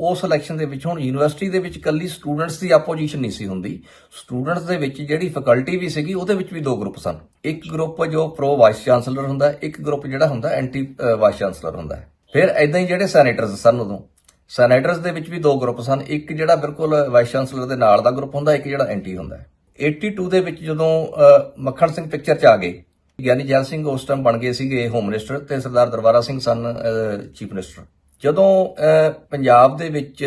ਉਸ ਇਲੈਕਸ਼ਨ ਦੇ ਵਿੱਚ ਹੁਣ ਯੂਨੀਵਰਸਿਟੀ ਦੇ ਵਿੱਚ ਇਕੱਲੀ ਸਟੂਡੈਂਟਸ ਦੀ ਆਪੋਜੀਸ਼ਨ ਨਹੀਂ ਸੀ ਹੁੰਦੀ। ਸਟੂਡੈਂਟਸ ਦੇ ਵਿੱਚ ਜਿਹੜੀ ਫੈਕਲਟੀ ਵੀ ਸੀਗੀ, ਉਹਦੇ ਵਿੱਚ ਵੀ ਦੋ ਗਰੁੱਪ ਸਨ। ਇੱਕ ਗਰੁੱਪ ਜੋ ਪ੍ਰੋ ਵਾਈਸ ਚਾਂਸਲਰ ਹੁੰਦਾ, ਇੱਕ ਗਰੁੱਪ ਜਿਹੜਾ ਹੁੰਦਾ ਐਂਟੀ ਵਾਈਸ ਚਾਂਸਲਰ ਹੁੰਦਾ ਫਿਰ ਐਦਾਂ ਹੀ ਜਿਹੜੇ ਸੈਨੇਟਰਸ ਸਨ ਉਦੋਂ। ਸੈਨੇਟਰਸ ਦੇ ਵਿੱਚ ਵੀ ਦੋ ਗਰੁੱਪ ਸਨ। ਇੱਕ ਜਿਹੜਾ ਬਿਲਕੁਲ ਵਾਈਸ ਚਾਂਸਲਰ ਦੇ ਨਾਲ ਦਾ ਗਰੁੱਪ ਹੁੰਦਾ, ਇੱਕ ਜਿਹੜਾ ਐਂਟੀ ਹੁੰਦਾ ਹੈ। 82 ਦੇ ਵਿੱਚ ਜਦੋਂ ਮੱਖਣ ਸਿੰਘ ਪਿਕਚਰ 'ਚ ਆ ਗਏ, ਗਿਆਨੀ ਜੈਲ ਸਿੰਘ ਉਸ ਟਾਈਮ ਬਣ ਗਏ ਸੀਗੇ ਹੋਮ ਮਿਨਿਸਟਰ ਤੇ ਸਰਦਾਰ ਦਰਬਾਰਾ ਸਿੰਘ ਸਨ ਚੀਫ ਮਿਨਿਸਟਰ ਜਦੋਂ ਪੰਜਾਬ ਦੇ ਵਿੱਚ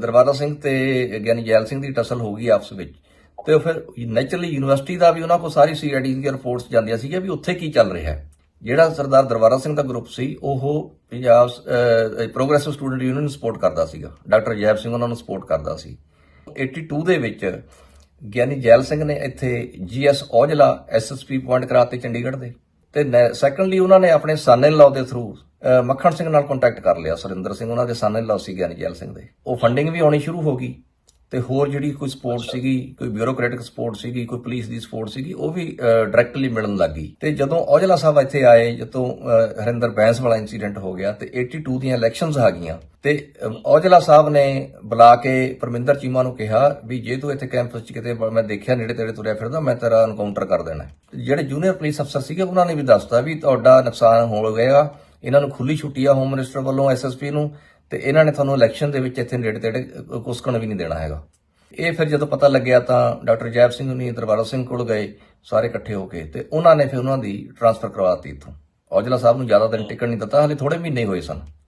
ਦਰਬਾਰਾ ਸਿੰਘ ਤੇ ਗਿਆਨੀ ਜੈਲ ਸਿੰਘ ਦੀ ਟਸਲ ਹੋ ਗਈ ਆਪਸ ਵਿੱਚ, ਤੇ ਫਿਰ ਨੇਚਰਲੀ ਯੂਨੀਵਰਸਿਟੀ ਦਾ ਵੀ ਉਹਨਾਂ ਕੋਲ ਸਾਰੀ ਸੀਆਈਡੀ ਦੀਆਂ ਰਿਪੋਰਟਸ ਜਾਂਦੀਆਂ ਸੀਗੀਆਂ ਵੀ ਉੱਥੇ ਕੀ ਚੱਲ ਰਿਹਾ ਹੈ। ਜਿਹੜਾ ਸਰਦਾਰ ਦਰਬਾਰਾ ਸਿੰਘ ਦਾ ਗਰੁੱਪ ਸੀ, ਉਹ ਪੰਜਾਬ ਪ੍ਰੋਗਰੈਸਿਵ ਸਟੂਡੈਂਟ ਯੂਨੀਅਨ ਨੂੰ ਸਪੋਰਟ ਕਰਦਾ ਸੀਗਾ। ਡਾਕਟਰ ਜੈਬ ਸਿੰਘ ਉਹਨਾਂ ਨੂੰ ਸਪੋਰਟ ਕਰਦਾ ਸੀ। 82 ਦੇ ਵਿੱਚ ਗਿਆਨੀ ਜੈਲ ਸਿੰਘ ਨੇ ਇੱਥੇ ਜੀਐਸ ਔਜਲਾ ਐਸਐਸਪੀ ਪੁਆਇੰਟ ਕਰਾਤੇ ਚੰਡੀਗੜ੍ਹ ਦੇ। ਤੇ ਸੈਕੰਡਲੀ ਉਹਨਾਂ ਨੇ ਆਪਣੇ ਸਨ ਇਨ ਲਾਅ ਦੇ ਥਰੂ ਮੱਖਣ ਸਿੰਘ ਨਾਲ ਕੰਟੈਕਟ ਕਰ ਲਿਆ ਸੁਰਿੰਦਰ ਸਿੰਘ ਉਹਨਾਂ ਦੇ ਸਨ ਇਨ ਲਾਅ ਸੀ ਗਿਆਨੀ ਜੈਲ ਸਿੰਘ ਦੇ। ਉਹ ਫੰਡਿੰਗ ਵੀ ਆਉਣੀ ਸ਼ੁਰੂ ਹੋ ਗਈ ਤੇ ਹੋਰ ਜਿਹੜੀ ਕੋਈ ਸਪੋਰਟ ਸੀਗੀ ਕੋਈ ਬਿਊਰੋਕ੍ਰੈਟਿਕ ਸਪੋਰਟ ਸੀਗੀ ਕੋਈ ਪੁਲਿਸ ਦੀ ਸਪੋਰਟ ਸੀਗੀ ਉਹ ਵੀ ਡਾਇਰੈਕਟਲੀ ਮਿਲਣ ਲੱਗੀ ਤੇ ਜਦੋਂ ਔਜਲਾ ਸਾਹਿਬ ਇੱਥੇ ਆਏ ਜਦੋਂ ਹਰਿੰਦਰ ਬੈਂਸ ਵਾਲਾ ਇਨਸੀਡੈਂਟ ਹੋ ਗਿਆ ਤੇ 82 ਦੀਆਂ ਇਲੈਕਸ਼ਨਸ ਆ ਗਈਆਂ ਤੇ ਔਜਲਾ ਸਾਹਿਬ ਨੇ ਬੁਲਾ ਕੇ ਪਰਮਿੰਦਰ ਚੀਮਾ ਨੂੰ ਕਿਹਾ ਵੀ ਜੇ ਤੂੰ ਇੱਥੇ ਕੈਂਪਸ 'ਚ ਕਿਤੇ ਮੈਂ ਦੇਖਿਆ ਨੇੜੇ ਤੇੜੇ ਤੁਰਿਆ ਫਿਰਦਾ ਮੈਂ ਤੇਰਾ ਐਨਕਾਊਂਟਰ ਕਰ ਦੇਣਾ। ਜਿਹੜੇ ਜੂਨੀਅਰ ਪੁਲਿਸ ਅਫਸਰ ਸੀਗੇ ਉਹਨਾਂ ਨੇ ਵੀ ਦੱਸਤਾ ਵੀ ਤੁਹਾਡਾ ਨੁਕਸਾਨ ਹੋ ਗਿਆ। ਇਹਨਾਂ ਨੂੰ ਖੁੱਲੀ ਛੁੱਟੀ ਆ ਹੋਮ ਮਿਨਿਸਟਰ ਵੱਲੋਂ ਐਸਐਸਪੀ ਨੂੰ, ਤੇ ਇਹਨਾਂ ਨੇ ਤੁਹਾਨੂੰ ਇਲੈਕਸ਼ਨ ਦੇ ਵਿੱਚ ਇੱਥੇ ਨੇੜੇ ਤੇੜੇ ਕੁਸਕਣ ਵੀ ਨਹੀਂ ਦੇਣਾ ਹੈਗਾ। ਇਹ ਫਿਰ ਜਦੋਂ ਪਤਾ ਲੱਗਿਆ ਤਾਂ ਡਾਕਟਰ ਜੈਬ ਸਿੰਘ ਨੇ ਦਰਬਾਰਾ ਸਿੰਘ ਕੋਲ ਗਏ, ਸਾਰੇ ਇਕੱਠੇ ਹੋ ਕੇ, ਤੇ ਉਹਨਾਂ ਨੇ ਫਿਰ ਉਹਨਾਂ ਦੀ ਟ੍ਰਾਂਸਫਰ ਕਰਵਾਤੀ ਇੱਥੋਂ। ਔਜਲਾ ਸਾਹਿਬ ਨੂੰ ਜ਼ਿਆਦਾ ਦਿਨ ਟਿਕਣ ਨਹੀਂ ਦਿੱਤਾ, ਹਲੇ ਥੋੜੇ ਮਹੀਨੇ ਹੋਏ ਸਨ।